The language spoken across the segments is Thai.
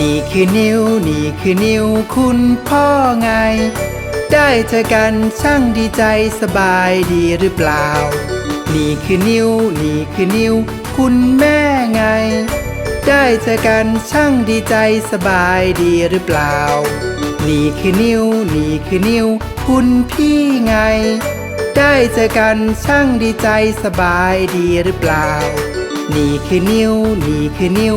นี่คือนิ้ว นี่คือนิ้วคุณพ่อไง ได้เจอกันช่างดีใจสบายดีหรือเปล่า นี่คือนิ้ว นี่คือนิ้ว คุณแม่ไง ได้เจอกันช่างดีใจสบายดีหรือเปล่า นี่คือนิ้ว นี่คือนิ้ว คุณพี่ไง ได้เจอกันช่างดีใจสบายดีหรือเปล่า นี่คือนิ้ว นี่คือนิ้ว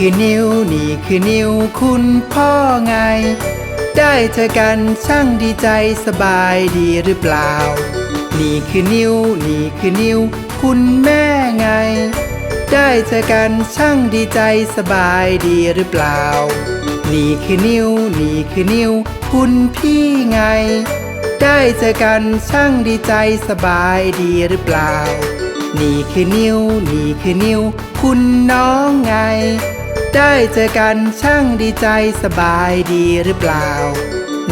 คือนิ้วนี่คือนิ้วคุณพ่อไง ได้เจอกันช่างดีใจสบายดีหรือเปล่า นี่คือนิ้วนี่คือนิ้วคุณแม่ไง ได้เจอกันช่างดีใจสบายดีหรือเปล่า นี่คือนิ้วนี่คือนิ้วคุณพี่ไง ได้เจอกันช่างดีใจสบายดีหรือเปล่า นี่คือนิ้วนี่คือนิ้วคุณน้องไง ได้เจอกันช่างดีใจสบายดีหรือเปล่า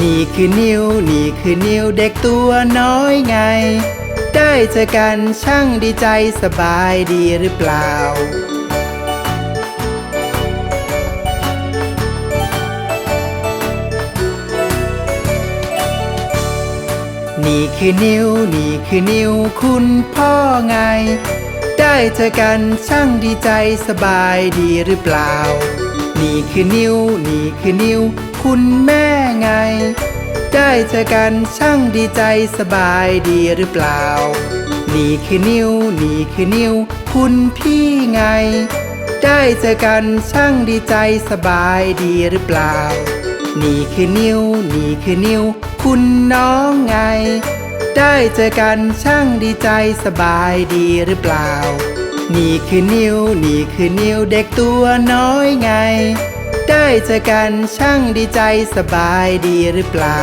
นี่คือนิ้วนี่คือนิ้วเด็กตัวน้อยไง ได้เจอกันช่างดีใจสบายดีหรือเปล่านี่คือนิ้วนี่คือนิ้วคุณพ่อไง ได้เจอกันช่างดีใจสบายดีหรือเปล่า นี่คือนิ้ว นี่คือนิ้ว คุณแม่ไง ได้เจอกันช่างดีใจสบายดีหรือเปล่า นี่คือนิ้ว นี่คือนิ้ว คุณพี่ไง ได้เจอกันช่างดีใจสบายดีหรือเปล่า นี่คือนิ้ว นี่คือนิ้ว คุณน้องไง ได้เจอกันช่างดีใจสบายดีหรือเปล่า นี่คือนิ้วนี่คือนิ้วเด็กตัวน้อยไง ได้เจอกันช่างดีใจสบายดีหรือเปล่า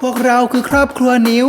พวกเราคือครอบครัวนิ้ว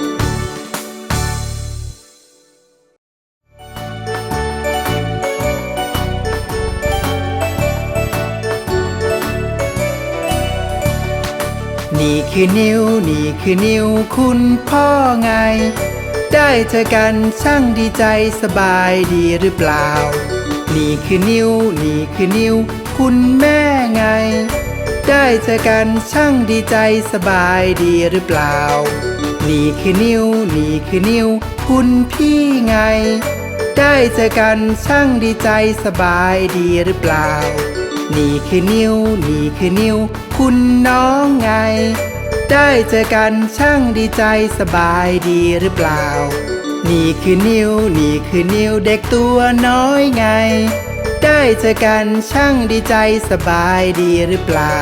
คือนิ้วนี่คือนิ้วคุณพ่อไง ได้เจอกันช่างดีใจสบายดีหรือเปล่า นี่คือนิ้วนี่คือนิ้วคุณแม่ไง ได้เจอกันช่างดีใจสบายดีหรือเปล่า นี่คือนิ้วนี่คือนิ้วคุณพี่ไง ได้เจอกันช่างดีใจสบายดีหรือเปล่า นี่คือนิ้วนี่คือนิ้วคุณน้องไง ได้เจอกันช่างดีใจสบายดีหรือเปล่า นี่คือนิ้วนี่คือนิ้วเด็กตัวน้อยไง ได้เจอกันช่างดีใจสบายดีหรือเปล่า